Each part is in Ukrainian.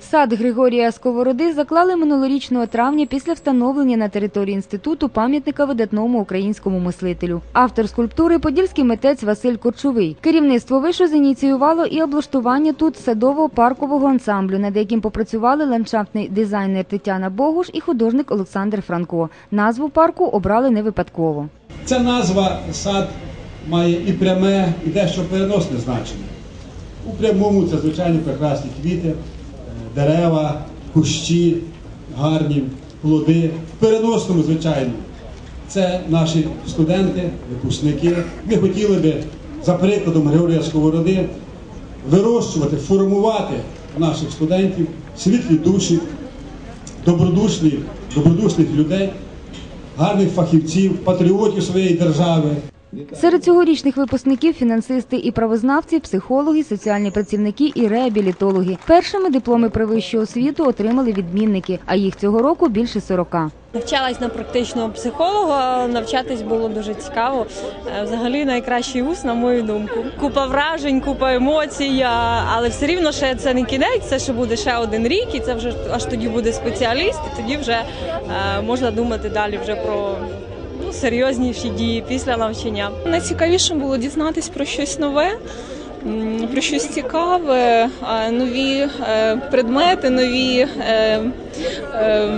Сад Григорія Сковороди заклали минулорічного травня після встановлення на території інституту пам'ятника видатному українському мислителю. Автор скульптури – подільський митець Василь Корчовий. Керівництво вишу зініціювало і облаштування тут садово-паркового ансамблю, над яким попрацювали ландшафтний дизайнер Тетяна Богуш і художник Олександр Франко. Назву парку обрали не випадково. Ця назва сад має і пряме, і дещо переносне значення. У прямому це звичайно прекрасні квіти, дерева, кущі, гарні плоди. В переносному, звичайно, це наші студенти, випускники. Ми хотіли би, за прикладом Григорія Сковороди, вирощувати, формувати наших студентів, світлі душі, добродушні, добродушних людей, гарних фахівців, патріотів своєї держави. Серед цьогорічних випускників фінансисти і правознавці, психологи, соціальні працівники і реабілітологи. Першими дипломи про вищу освіту отримали відмінники, а їх цього року більше 40. Навчалась на практичного психолога. Навчатись було дуже цікаво. Е, Взагалі найкращий вуз, на мою думку. Купа вражень, купа емоцій, але все рівно ще це не кінець. Це ще буде ще один рік, і це вже аж тоді буде спеціаліст. І тоді вже е, можна думати далі вже про серйозніші дії після навчання. Найцікавіше було дізнатись про щось нове, про щось цікаве, нові е, предмети, нові е, е,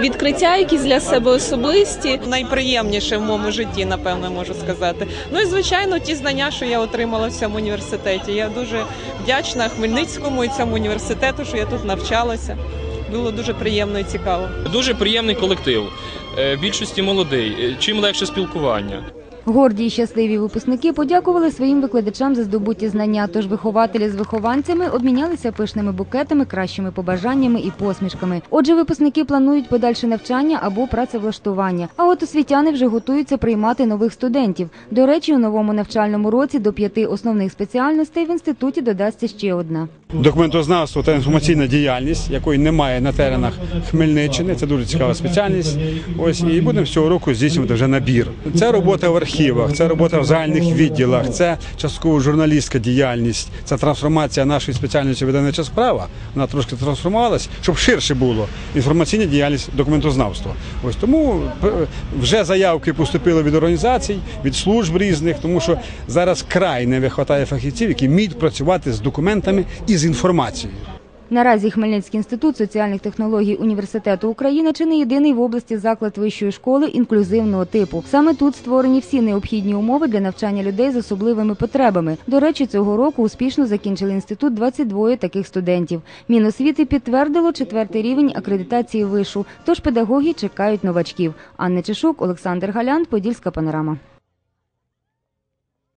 відкриття, якісь для себе особисті. найприємніше в моєму житті, напевно, можу сказати. Ну і звичайно, ті знання, що я отримала в цьому університеті. Я дуже вдячна Хмельницькому і цьому університету, що я тут навчалася. Було дуже приємно і цікаво. Дуже приємний колектив, е, в більшості молодий, е, чим легше спілкування. Горді й щасливі випускники подякували своїм викладачам за здобуті знання. Тож вихователі з вихованцями обмінялися пишними букетами, кращими побажаннями і посмішками. Отже, випускники планують подальше навчання або працевлаштування. А от освітяни вже готуються приймати нових студентів. До речі, у новому навчальному році до п'яти основних спеціальностей в інституті додасться ще одна. Документознавство та інформаційна діяльність, якої немає на теренах Хмельниччини. Це дуже цікава спеціальність. Ось і будемо цього року здійснювати вже набір. Це робота в архівах, це робота в загальних відділах, це частково журналістська діяльність, це трансформація нашої спеціальності видавнича справа. Вона трошки трансформувалась, щоб ширше було інформаційна діяльність документознавства. Ось тому вже заявки поступили від організацій, від служб різних, тому що зараз край не вистачає фахівців, які вміють працювати з документами і з інформацією. Наразі Хмельницький інститут соціальних технологій університету України чи не єдиний в області заклад вищої школи інклюзивного типу. Саме тут створені всі необхідні умови для навчання людей з особливими потребами. До речі, цього року успішно закінчили інститут 22 таких студентів. Міносвіти підтвердило четвертий рівень акредитації вишу. Тож педагоги чекають новачків. Анна Чешук, Олександр Галян, Подільська панорама.